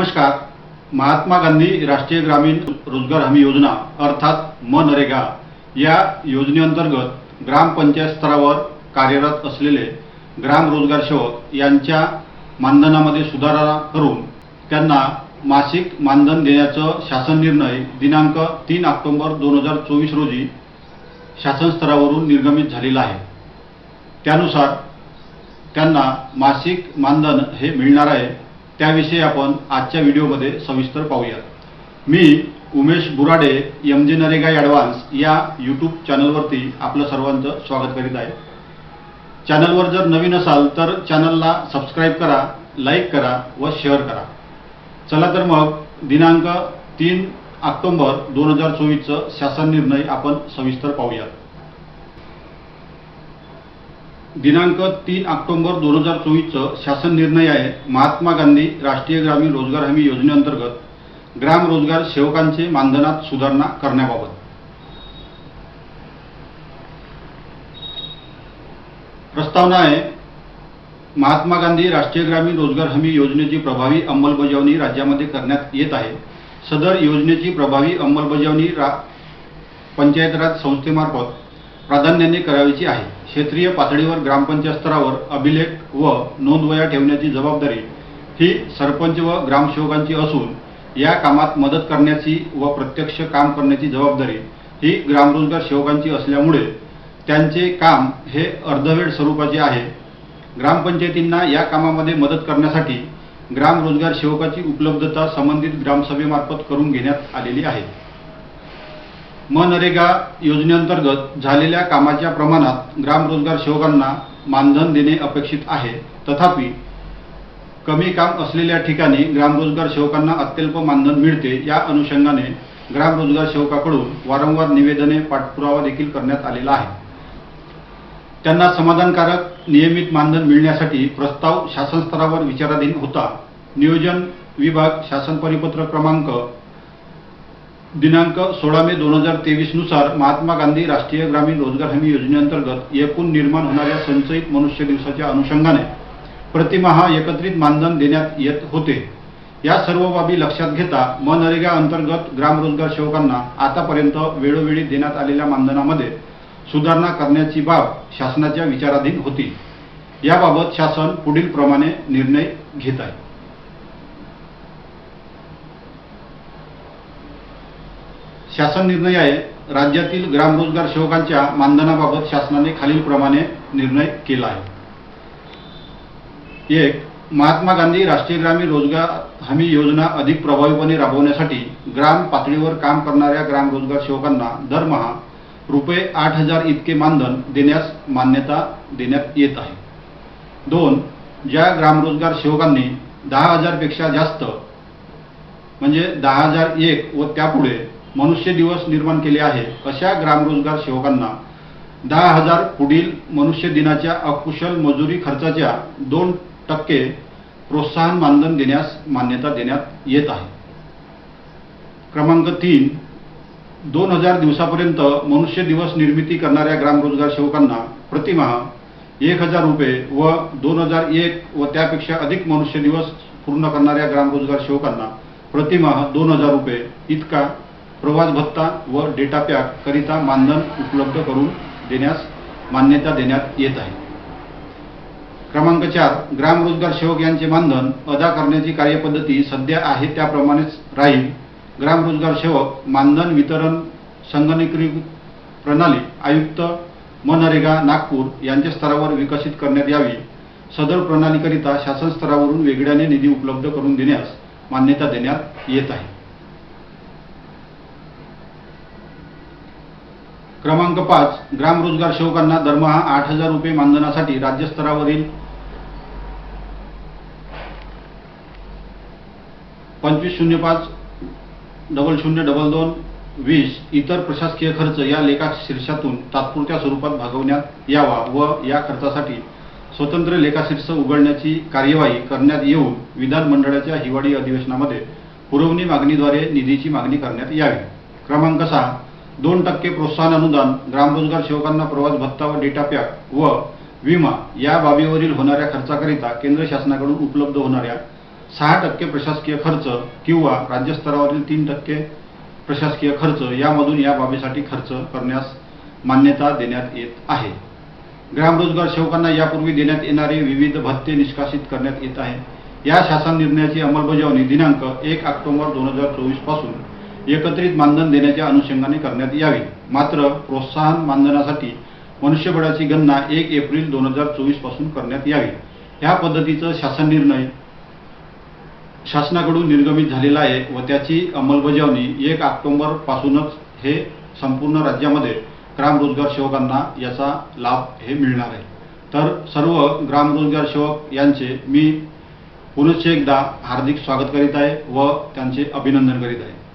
नमस्कार. महात्मा गांधी राष्ट्रीय ग्रामीण रोजगार हमी योजना अर्थात मनरेगा या योजनेअंतर्गत ग्रामपंचायत स्तरावर कार्यरत असलेले ग्राम रोजगार सेवक यांच्या मानधनामध्ये सुधारणा करून त्यांना मासिक मानधन देण्याचं शासन निर्णय दिनांक तीन ऑक्टोबर दोन हजार चोवीस रोजी शासन स्तरावरून निर्गमित झालेला आहे. त्यानुसार त्यांना मासिक मानधन हे मिळणार आहे. त्याविषयी आपण आजच्या व्हिडिओमध्ये सविस्तर पाहूयात. मी उमेश बुराडे एम जे नरेगा ॲडव्हान्स या यूट्यूब चॅनलवरती आपलं सर्वांचं स्वागत करीत आहे. चॅनलवर जर नवीन असाल तर चॅनलला सबस्क्राईब करा लाईक करा व शेअर करा. चला तर मग दिनांक तीन ऑक्टोंबर दोन हजार चोवीसचं शासन निर्णय आपण सविस्तर पाहूयात. दिनांक तीन ऑक्टोबर दोन हजार चोवीसचं शासन निर्णय आहे महात्मा गांधी राष्ट्रीय ग्रामीण रोजगार हमी योजनेअंतर्गत ग्राम रोजगार सेवकांचे मानधनात सुधारणा करण्याबाबत. प्रस्तावना आहे महात्मा गांधी राष्ट्रीय ग्रामीण रोजगार हमी योजनेची प्रभावी अंमलबजावणी राज्यामध्ये करण्यात येत आहे. सदर योजनेची प्रभावी अंमलबजावणी रा पंचायत राज संस्थेमार्फत प्राधान्याने करावीची आहे. क्षेत्रीय पातळीवर ग्रामपंचायत स्तरावर अभिलेख व नोंदवया ठेवण्याची जबाबदारी ही सरपंच व ग्रामसेवकांची असून या कामात मदत करण्याची व प्रत्यक्ष काम करण्याची जबाबदारी ही ग्रामरोजगार सेवकांची असल्यामुळे त्यांचे काम हे अर्धवेळ स्वरूपाचे आहे. ग्रामपंचायतींना या कामामध्ये मदत करण्यासाठी ग्राम रोजगार सेवकाची उपलब्धता संबंधित ग्रामसभेमार्फत करून घेण्यात आलेली आहे. मनरेगा योजनेअंतर्गत झालेल्या कामाच्या प्रमाणात ग्रामरोजगार सेवकांना मानधन देणे अपेक्षित आहे. तथापि कमी काम असलेल्या ठिकाणी ग्रामरोजगार सेवकांना अत्यल्प मानधन मिळते. या अनुषंगाने ग्रामरोजगार सेवकाकडून वारंवार निवेदने पाठपुरावा देखील करण्यात आलेला आहे. त्यांना समाधानकारक नियमित मानधन मिळण्यासाठी प्रस्ताव शासन स्तरावर विचाराधीन होता. नियोजन विभाग शासन परिपत्र क्रमांक दिनांक सोळा मे दोन हजार तेवीसनुसार महात्मा गांधी राष्ट्रीय ग्रामीण रोजगार हमी योजनेअंतर्गत एकूण निर्माण होणाऱ्या संचयित मनुष्य दिवसाच्या अनुषंगाने प्रतिमहा एकत्रित मानधन देण्यात येत होते. या सर्व बाबी लक्षात घेता मनरेगा अंतर्गत ग्रामरोजगार सेवकांना आतापर्यंत वेळोवेळी देण्यात आलेल्या मानधनामध्ये सुधारणा करण्याची बाब शासनाच्या विचाराधीन होती. याबाबत शासन पुढील प्रमाणे निर्णय घेत आहे. शासन निर्णय आहे. राज्यातील ग्रामरोजगार सेवकांच्या मानधनाबाबत शासनाने खालीलप्रमाणे निर्णय केला आहे. एक महात्मा गांधी राष्ट्रीय ग्रामीण रोजगार हमी योजना अधिक प्रभावीपणे राबवण्यासाठी ग्राम पातळीवर काम करणाऱ्या ग्राम रोजगार सेवकांना दरमहा रुपये आठ हजार इतके मानधन देण्यास मान्यता देण्यात येत आहे. दोन ज्या ग्रामरोजगार सेवकांनी दहा हजारपेक्षा जास्त म्हणजे दहा हजार एक व त्यापुढे मनुष्य दिवस निर्माण केले आहे अशा ग्रामरोजगार सेवकांना दहा हजार पुढील मनुष्य दिनाच्या अकुशल मजुरी खर्चाच्या दोन टक्के प्रोत्साहन मानधन देण्यास मान्यता देण्यात येत आहे. क्रमांक तीन दोन हजार दिवसापर्यंत मनुष्य दिवस निर्मिती करणाऱ्या ग्रामरोजगार सेवकांना प्रतिमाह एक हजार रुपये व दोन हजार एक व त्यापेक्षा अधिक मनुष्य दिवस पूर्ण करणाऱ्या ग्रामरोजगार सेवकांना प्रतिमाह दोन हजार रुपये इतका प्रवास भत्ता व डेटा पॅक करिता मानधन उपलब्ध करून देण्यास मान्यता देण्यात येत आहे. क्रमांक चार ग्रामरोजगार सेवक यांचे मानधन अदा करण्याची कार्यपद्धती सध्या आहे त्याप्रमाणेच राहील. ग्रामरोजगार सेवक मानधन वितरण संगणकीकृत प्रणाली आयुक्त मनरेगा नागपूर यांच्या स्तरावर विकसित करण्यात यावी. सदर प्रणालीकरिता शासन स्तरावरून वेगळ्याने निधी उपलब्ध करून देण्यास मान्यता देण्यात येत आहे. क्रमांक पाच ग्राम रोजगार सेवकांना दरमहा आठ हजार रुपये मानधनासाठी राज्यस्तरावरील पंचवीस शून्य पाच डबल शून्य डबल दोन वीस इतर प्रशासकीय खर्च या लेखा शीर्षातून तात्पुरत्या स्वरूपात भागवण्यात यावा व या खर्चासाठी स्वतंत्र लेखाशीर्ष उघडण्याची कार्यवाही करण्यात येऊन विधानमंडळाच्या हिवाळी अधिवेशनामध्ये पुरवणी मागणीद्वारे निधीची मागणी करण्यात यावी. क्रमांक सहा दोन टक्के प्रोत्साहन अनुदान ग्रामरोजगार सेवकांना प्रवास भत्ता व डेटा पॅक व विमा या बाबीवरील होणाऱ्या खर्चाकरिता केंद्र शासनाकडून उपलब्ध होणाऱ्या सहा टक्के प्रशासकीय खर्च किंवा राज्यस्तरावरील तीन टक्के प्रशासकीय खर्च यामधून या बाबीसाठी खर्च करण्यास मान्यता देण्यात येत आहे. ग्रामरोजगार सेवकांना यापूर्वी देण्यात येणारे विविध भत्ते निष्कासित करण्यात येत आहे. या शासन निर्णयाची अंमलबजावणी दिनांक एक ऑक्टोबर दोन हजार चोवीसपासून एकत्रित मानधन देण्याच्या अनुषंगाने करण्यात यावी. मात्र प्रोत्साहन मानधनासाठी मनुष्यबळाची गणना एक एप्रिल दोन हजार चोवीसपासून करण्यात यावी. ह्या पद्धतीचं शासन निर्णय शासनाकडून निर्गमित झालेला आहे व त्याची अंमलबजावणी एक ऑक्टोबर पासूनच हे संपूर्ण राज्यामध्ये ग्रामरोजगार सेवकांना याचा लाभ हे मिळणार आहे. तर सर्व ग्रामरोजगार सेवक यांचे मी पुनश्च एकदा हार्दिक स्वागत करीत आहे व त्यांचे अभिनंदन करीत आहे.